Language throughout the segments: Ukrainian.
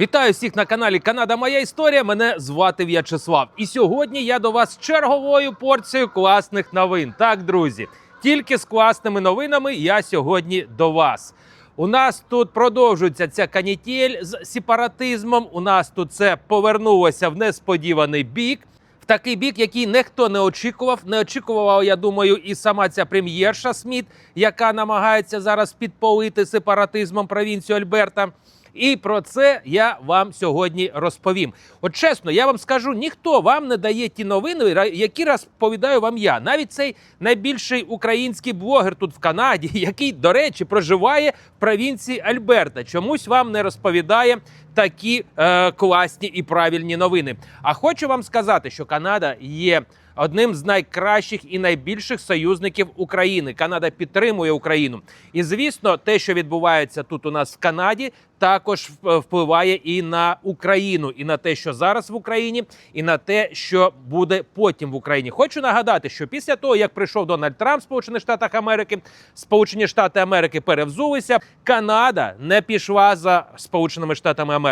Вітаю всіх на каналі Канада Моя Історія. Мене звати В'ячеслав. І сьогодні я до вас черговою порцією класних новин. Так, друзі, тільки з класними новинами я сьогодні до вас. У нас тут продовжується ця канітель з сепаратизмом. У нас тут це повернулося в несподіваний бік. В такий бік, який ніхто не очікував. Не очікувала, я думаю, і сама ця прем'єрша Сміт, яка намагається зараз підпалити сепаратизмом провінцію Альберта. І про це я вам сьогодні розповім. От чесно, я вам скажу, ніхто вам не дає ті новини, які розповідаю вам я. Навіть цей найбільший український блогер тут в Канаді, який, до речі, проживає в провінції Альберта, чомусь вам не розповідає такі е, класні і правильні новини. А хочу вам сказати, що Канада є одним з найкращих і найбільших союзників України. Канада підтримує Україну. І звісно, те, що відбувається тут у нас в Канаді, також впливає і на Україну, і на те, що зараз в Україні, і на те, що буде потім в Україні. Хочу нагадати, що після того, як прийшов Дональд Трамп Сполучених Штатах Америки, Сполучені Штати Америки перевзулися. Канада не пішла за Сполученими Штатами Америки.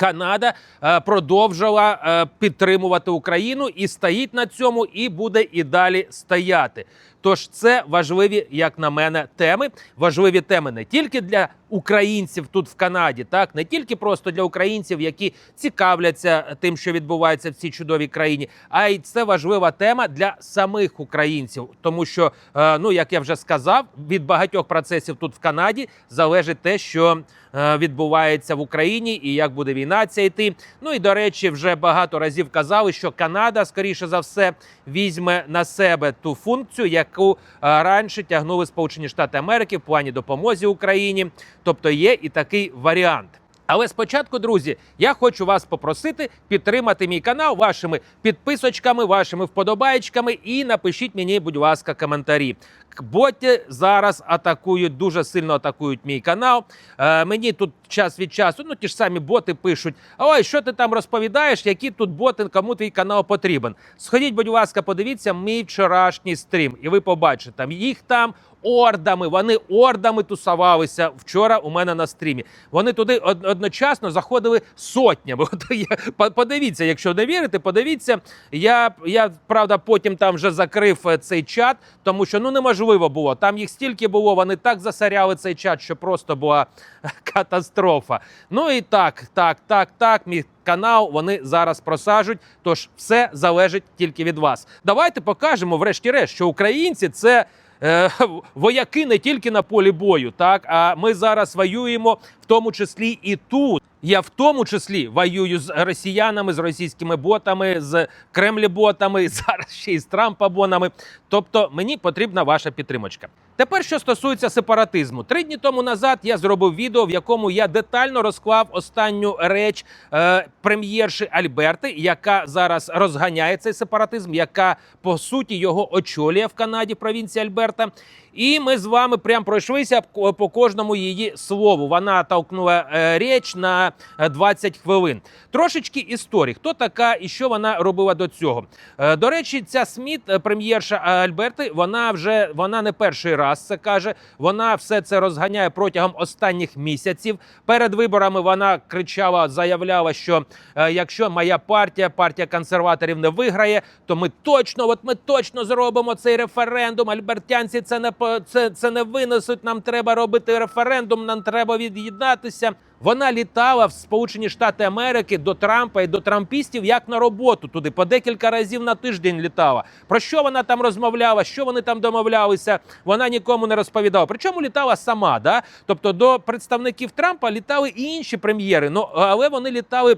Канада е, продовжила е, підтримувати Україну і стоїть на цьому, і буде і далі стояти. Тож це важливі, як на мене, теми. Важливі теми не тільки для українців тут в Канаді, так не тільки просто для українців, які цікавляться тим, що відбувається в цій чудовій країні, а й це важлива тема для самих українців, тому що, е, ну як я вже сказав, від багатьох процесів тут в Канаді залежить те, що е, відбувається в Україні і як буде війна ця йти. Ну і до речі, вже багато разів казали, що Канада, скоріше за все, візьме на себе ту функцію, яку е, раніше тягнули Сполучені Штати Америки в плані допомозі Україні. Тобто є і такий варіант. Але спочатку, друзі, я хочу вас попросити підтримати мій канал вашими підписочками, вашими вподобаєчками і напишіть мені, будь ласка, коментарі. Боти зараз атакують дуже сильно атакують мій канал. Е, мені тут час від часу, ну ті ж самі боти пишуть: ой, що ти там розповідаєш? Які тут боти, кому твій канал потрібен? Сходіть, будь ласка, подивіться мій вчорашній стрім, і ви побачите там їх там. Ордами, вони ордами тусувалися вчора у мене на стрімі. Вони туди одночасно заходили сотнями. От я, подивіться, якщо не вірите, подивіться. Я, я правда потім там вже закрив е, цей чат, тому що ну неможливо було. Там їх стільки було, вони так засоряли цей чат, що просто була катастрофа. Ну і так, так, так, так. Мій канал вони зараз просаджують. Тож все залежить тільки від вас. Давайте покажемо, врешті-решт, що українці це. Е, Вояки не тільки на полі бою, так а ми зараз воюємо в тому числі і тут. Я в тому числі воюю з росіянами, з російськими ботами, з кремлі-ботами, зараз ще й з Трампа-бонами. Тобто мені потрібна ваша підтримочка. Тепер, що стосується сепаратизму, три дні тому назад я зробив відео, в якому я детально розклав останню реч е, прем'єрши Альберти, яка зараз розганяє цей сепаратизм, яка по суті його очолює в Канаді, провінції Альберта. І ми з вами прям пройшлися по кожному її слову. Вона толкнула е, реч на е, 20 хвилин. Трошечки історії. Хто така і що вона робила до цього? Е, До речі, ця Сміт, е, прем'єрша Альберти, вона вже вона не перший раз це каже. Вона все це розганяє протягом останніх місяців. Перед виборами вона кричала, заявляла, що е, якщо моя партія, партія консерваторів, не виграє, то ми точно, от ми точно зробимо цей референдум. Альбертянці це не це, це не винесуть. Нам треба робити референдум. Нам треба від'єднатися. Вона літала в Сполучені Штати Америки до Трампа і до трампістів як на роботу туди по декілька разів на тиждень літала. Про що вона там розмовляла? Що вони там домовлялися? Вона нікому не розповідала. Причому літала сама. Да? Тобто до представників Трампа літали і інші прем'єри. Ну але вони літали.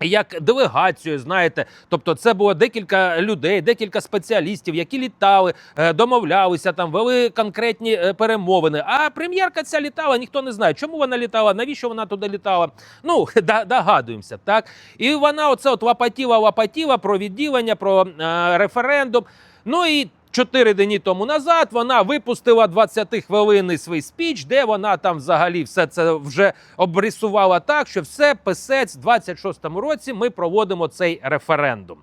Як делегацією, знаєте, тобто це було декілька людей, декілька спеціалістів, які літали, е, домовлялися там, вели конкретні е, перемовини. А прем'єрка ця літала, ніхто не знає, чому вона літала, навіщо вона туди літала. Ну догадуємося, так і вона оце от лапатіла, лапатіла про відділення, про е, референдум. Ну і Чотири дні тому назад вона випустила 20-хвилинний свій спіч, де вона там взагалі все це вже обрисувала так, що все писець в 26-му році ми проводимо цей референдум.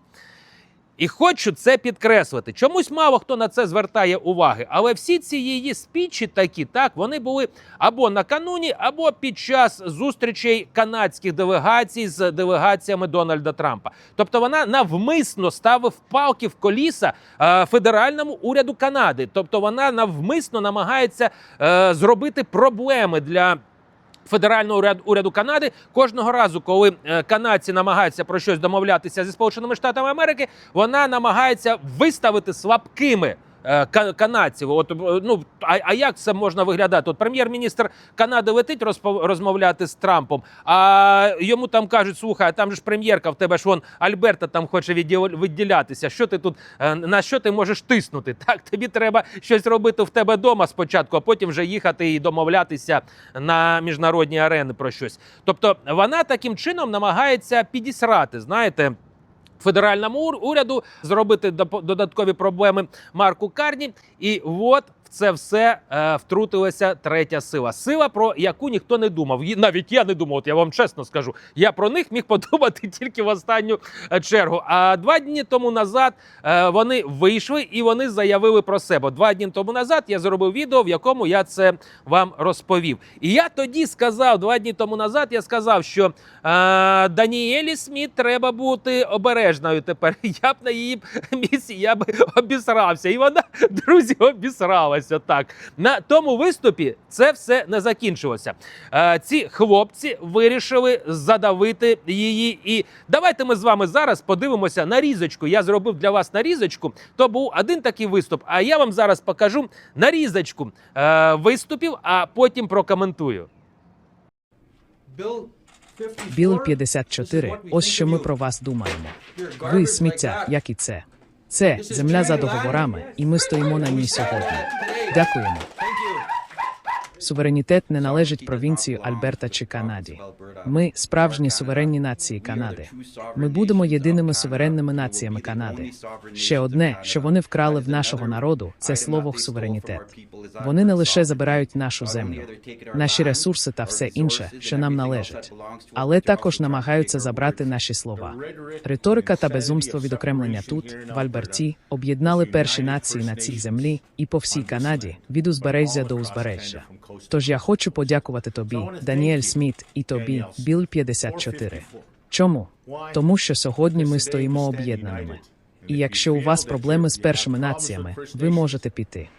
І хочу це підкреслити. Чомусь мало хто на це звертає уваги, але всі ці її спічі такі, так вони були або накануні, або під час зустрічей канадських делегацій з делегаціями Дональда Трампа. Тобто вона навмисно ставив палки в коліса е, федеральному уряду Канади. Тобто вона навмисно намагається е, зробити проблеми для. Федерального уряд- уряду Канади кожного разу, коли е, канадці намагаються про щось домовлятися зі Сполученими Штатами Америки, вона намагається виставити слабкими. Е, Канадців, от е, ну а, а як це можна виглядати? От прем'єр-міністр Канади летить розмовляти з Трампом, а йому там кажуть: слухай, а там ж прем'єрка, в тебе ж вон Альберта там хоче відділ- відділятися. Що ти тут е, на що ти можеш тиснути? Так, тобі треба щось робити в тебе вдома спочатку, а потім вже їхати і домовлятися на міжнародні арени про щось. Тобто вона таким чином намагається підісрати, знаєте. Федеральному ур- уряду зробити додаткові проблеми Марку Карні, і от це все е, втрутилася третя сила. Сила, про яку ніхто не думав. І Навіть я не думав. От я вам чесно скажу. Я про них міг подумати тільки в останню е, чергу. А два дні тому назад е, вони вийшли і вони заявили про себе. Два дні тому назад я зробив відео, в якому я це вам розповів. І я тоді сказав, два дні тому назад, я сказав, що е, Даніелі Сміт треба бути обережною тепер. Я б на її місці я би обісрався. І вона, друзі, обісралася так. На тому виступі це все не закінчилося. Е, ці хлопці вирішили задавити її. І давайте ми з вами зараз подивимося нарізочку. Я зробив для вас нарізочку. То був один такий виступ. А я вам зараз покажу нарізочку е, виступів, а потім прокоментую. Біл 54. Ось що ми про вас думаємо. Ви сміття, як і це. Це земля за договорами, і ми стоїмо на ній сьогодні. Definitely. Суверенітет не належить провінції Альберта чи Канаді. Ми справжні суверенні нації Канади. Ми будемо єдиними суверенними націями Канади. Ще одне, що вони вкрали в нашого народу, це слово суверенітет. Вони не лише забирають нашу землю, наші ресурси та все інше, що нам належить, але також намагаються забрати наші слова. Риторика та безумство відокремлення тут, в Альберті, об'єднали перші нації на цій землі і по всій Канаді від узбережжя до узбережжя. Тож я хочу подякувати тобі, Даніель Сміт, і тобі, Біл 54. Чому? Тому що сьогодні ми стоїмо об'єднаними. І якщо у вас проблеми з першими націями, ви можете піти.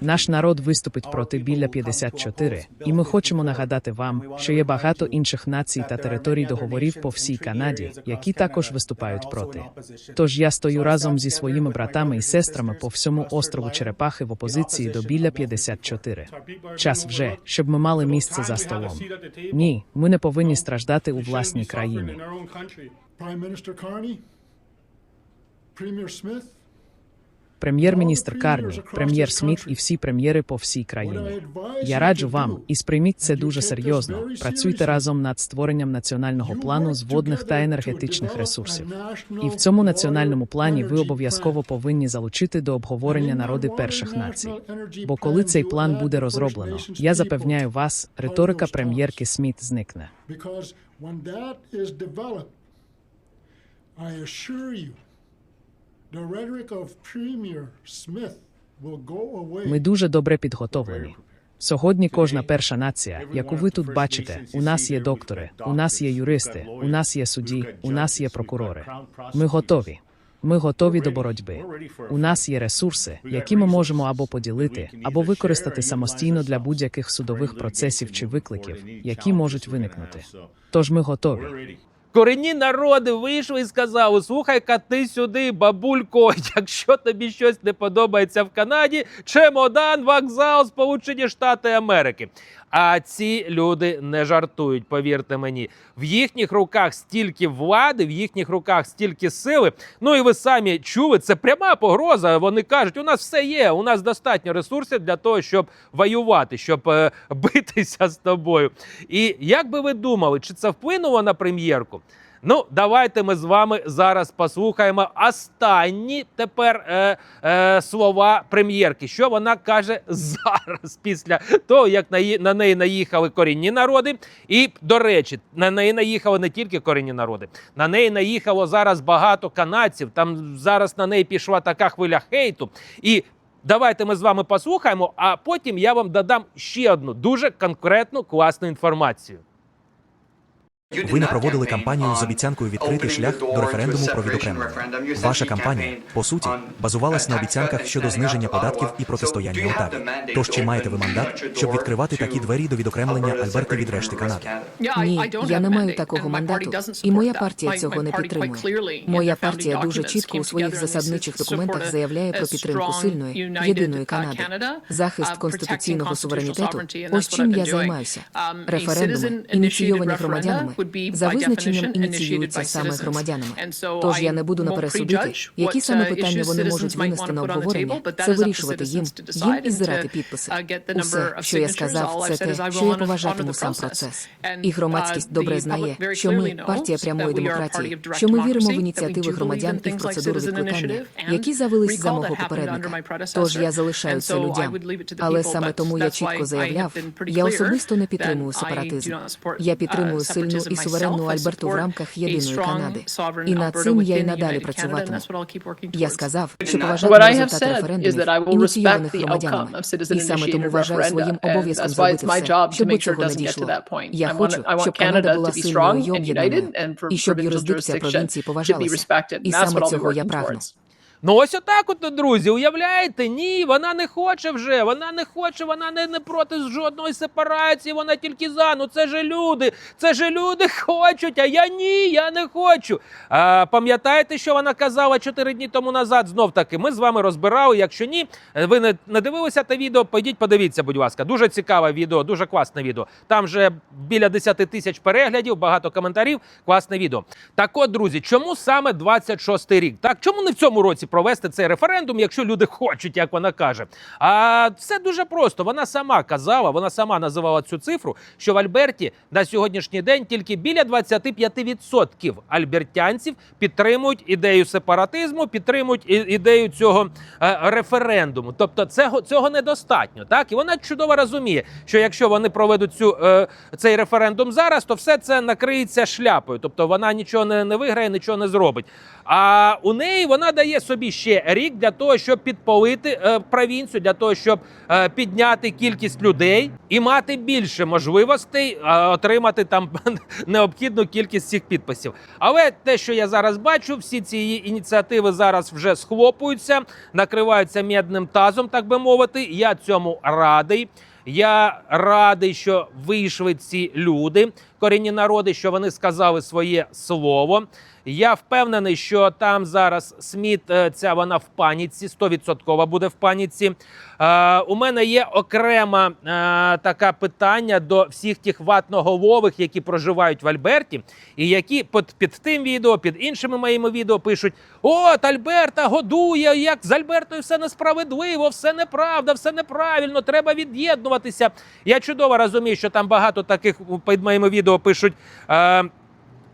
Наш народ виступить проти біля 54, і ми хочемо нагадати вам, що є багато інших націй та територій договорів по всій Канаді, які також виступають проти. Тож я стою разом зі своїми братами і сестрами по всьому острову Черепахи в опозиції до біля 54. Час вже, щоб ми мали місце за столом. Ні, ми не повинні страждати у власній країні. Prime Minister Carney, Прем'єр-міністр Карні, прем'єр Сміт і всі прем'єри по всій країні. Я раджу вам і сприйміть це дуже серйозно. Працюйте разом над створенням національного плану з водних та енергетичних ресурсів. І в цьому національному плані ви обов'язково повинні залучити до обговорення народи перших націй. Бо коли цей план буде розроблено, я запевняю вас, риторика прем'єрки Сміт зникне. I assure you, Ми дуже добре підготовлені. Сьогодні кожна перша нація, яку ви тут бачите, у нас є доктори, у нас є юристи, у нас є судді, у нас є прокурори. Ми готові. Ми готові до боротьби. У нас є ресурси, які ми можемо або поділити, або використати самостійно для будь-яких судових процесів чи викликів, які можуть виникнути. Тож ми готові. Корінні народи вийшли і сказали: слухай-ка ти сюди, бабулько, якщо тобі щось не подобається в Канаді, чемодан, вокзал, Сполучені Штати Америки. А ці люди не жартують, повірте мені. В їхніх руках стільки влади, в їхніх руках стільки сили. Ну і ви самі чули, це пряма погроза. Вони кажуть, у нас все є, у нас достатньо ресурсів для того, щоб воювати, щоб е, битися з тобою. І як би ви думали, чи це вплинуло на прем'єрку? Ну, давайте ми з вами зараз послухаємо останні тепер е, е, слова прем'єрки. Що вона каже зараз, після того, як на, на неї наїхали корінні народи. І, до речі, на неї наїхали не тільки корінні народи, на неї наїхало зараз багато канадців. Там зараз на неї пішла така хвиля хейту. І давайте ми з вами послухаємо, а потім я вам додам ще одну дуже конкретну класну інформацію. Ви не проводили кампанію з обіцянкою відкрити шлях до референдуму про відокремлення. Ваша кампанія, по суті, базувалась на обіцянках щодо зниження податків і протистояння Отаві. Тож чи маєте ви мандат, щоб відкривати такі двері до відокремлення Альберти від решти Канади? Ні, я не маю такого мандату, і моя партія цього не підтримує. Моя партія дуже чітко у своїх засадничих документах заявляє про підтримку сильної єдиної Канади, захист конституційного суверенітету. Ось чим я займаюся. Референдуми, ініційовані громадянами, за визначенням ініціюються саме громадянами. Тож я не буду наперед судити, які саме питання вони можуть винести на обговорення. Це вирішувати їм, їм і збирати підписи. Усе, що я сказав, це те, що я поважатиму сам процес. І громадськість добре знає, що ми партія прямої демократії, що ми віримо в ініціативи громадян і в процедуру відкликання, які завелись за мого попередника. Тож я залишаю це людям. Але саме тому я чітко заявляв, я особисто не підтримую сепаратизм. Я підтримую сильну і суверенну Альберту в рамках єдиної Канади. І над цим я й надалі працюватиму. Я сказав, що that I референдумів, ініційованих громадянами. І саме тому вважаю своїм обов'язком зробити все, щоб до цього не дійшло. Я хочу, щоб Канада була сильною і об'єднаною, і щоб юрисдикція провінції поважалася. І саме цього я прагну. Ну ось отак, от, друзі, уявляєте? Ні, вона не хоче вже. Вона не хоче, вона не, не проти жодної сепарації, вона тільки за. Ну це же люди. Це же люди хочуть, а я ні, я не хочу. А, пам'ятаєте, що вона казала чотири дні тому назад? Знов таки, ми з вами розбирали. Якщо ні, ви не, не дивилися те відео, пойдіть, подивіться, будь ласка. Дуже цікаве відео, дуже класне відео. Там вже біля 10 тисяч переглядів, багато коментарів. Класне відео. Так от, друзі, чому саме 26 рік? Так, чому не в цьому році провести цей референдум, якщо люди хочуть, як вона каже? А все дуже просто. Вона сама казала, вона сама називала цю цифру, що в Альберті на сьогоднішній день тільки біля 25% альбертянців підтримують ідею сепаратизму, підтримують ідею цього е, референдуму. Тобто, цього, цього недостатньо. Так і вона чудово розуміє, що якщо вони проведуть цю е, цей референдум зараз, то все це накриється шляпою. Тобто вона нічого не, не виграє, нічого не зробить. А у неї вона дає собі ще рік для того, щоб підпалити е, провінцію, для того, щоб е, підняти кількість людей і мати більше можливостей е, отримати там необхідну кількість цих підписів. Але те, що я зараз бачу, всі ці її ініціативи зараз вже схлопуються, накриваються мідним тазом, так би мовити. Я цьому радий. Я радий, що вийшли ці люди, корінні народи, що вони сказали своє слово. Я впевнений, що там зараз Сміт, е, ця вона в паніці, 100% буде в паніці. Е, у мене є окрема е, така питання до всіх тих ватноголових, які проживають в Альберті, і які під, під тим відео, під іншими моїми відео пишуть: От Альберта годує, як з Альбертою все несправедливо, все неправда, все неправильно, треба від'єднуватися. Я чудово розумію, що там багато таких під моїми відео пишуть. Е,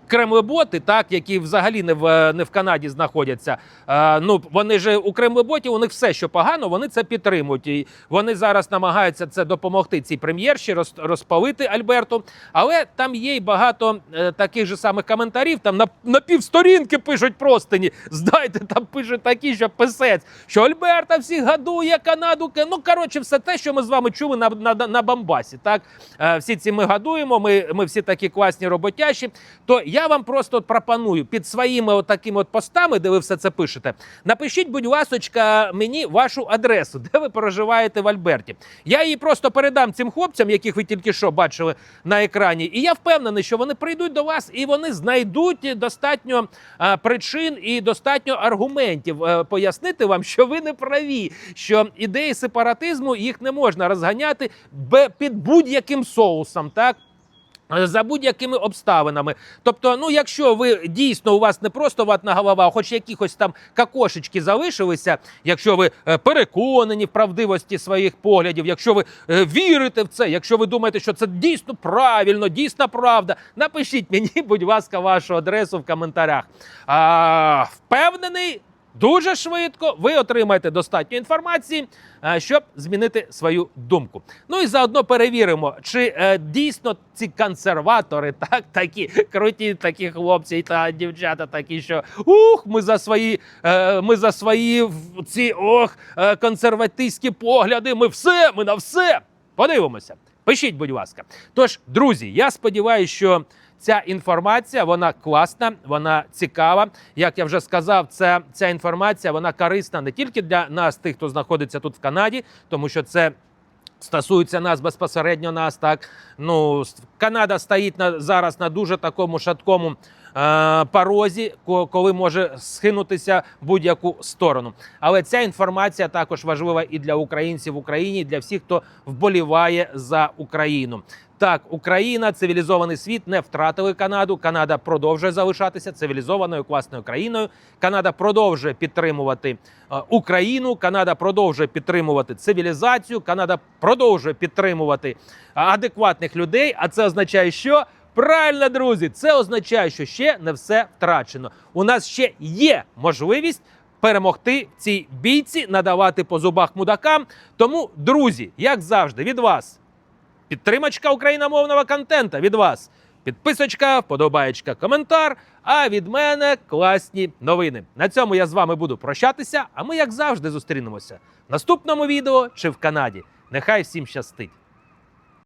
Кремлеботи, так які взагалі не в не в Канаді знаходяться. Е, ну вони ж у Кремлеботів у них все, що погано, вони це підтримують. І вони зараз намагаються це допомогти цій прем'єрші роз, розпалити Альберту. Але там є й багато е, таких же самих коментарів. Там на, на півсторінки пишуть простині. Здайте, там пишуть такі, що писець, що Альберта всіх гадує Канаду. Ну коротше, все те, що ми з вами чули на, на, на Бамбасі. Так Е, всі ці ми гадуємо. Ми, ми всі такі класні роботящі. То я вам просто от пропоную під своїми от такими от постами, де ви все це пишете. Напишіть, будь ласочка, мені вашу адресу, де ви проживаєте в Альберті. Я її просто передам цим хлопцям, яких ви тільки що бачили на екрані. І я впевнений, що вони прийдуть до вас і вони знайдуть достатньо е, причин і достатньо аргументів е, пояснити вам, що ви не праві, що ідеї сепаратизму їх не можна розганяти під будь-яким соусом. Так За будь-якими обставинами. Тобто, ну, якщо ви дійсно у вас не просто ватна голова, хоч якихось там какошечки залишилися, якщо ви е, переконані в правдивості своїх поглядів, якщо ви е, вірите в це, якщо ви думаєте, що це дійсно правильно, дійсна правда, напишіть мені, будь ласка, вашу адресу в коментарях. А, впевнений. Дуже швидко ви отримаєте достатньо інформації, е, щоб змінити свою думку. Ну і заодно перевіримо, чи е, дійсно ці консерватори, так такі круті, такі хлопці та дівчата, такі, що ух, ми за свої, е, ми за свої ці ох, консерватистські погляди. Ми все, ми на все. Подивимося. Пишіть, будь ласка. Тож, друзі, я сподіваюся, що ця інформація вона класна, вона цікава. Як я вже сказав, це ця інформація вона корисна не тільки для нас, тих, хто знаходиться тут в Канаді, тому що це. Стосується нас безпосередньо нас, так ну Канада стоїть на зараз на дуже такому шаткому е, порозі, коли може схинутися будь-яку сторону. Але ця інформація також важлива і для українців в Україні, і для всіх, хто вболіває за Україну. Так, Україна, цивілізований світ не втратили Канаду. Канада продовжує залишатися цивілізованою класною країною. Канада продовжує підтримувати е, Україну. Канада продовжує підтримувати цивілізацію. Канада продовжує підтримувати е, адекватних людей. А це означає, що правильно, друзі, це означає, що ще не все втрачено. У нас ще є можливість. Перемогти в цій бійці, надавати по зубах мудакам. Тому, друзі, як завжди, від вас підтримочка україномовного контента від вас. Підписочка, вподобаєчка, коментар. А від мене класні новини. На цьому я з вами буду прощатися. А ми, як завжди, зустрінемося в наступному відео чи в Канаді. Нехай всім щастить!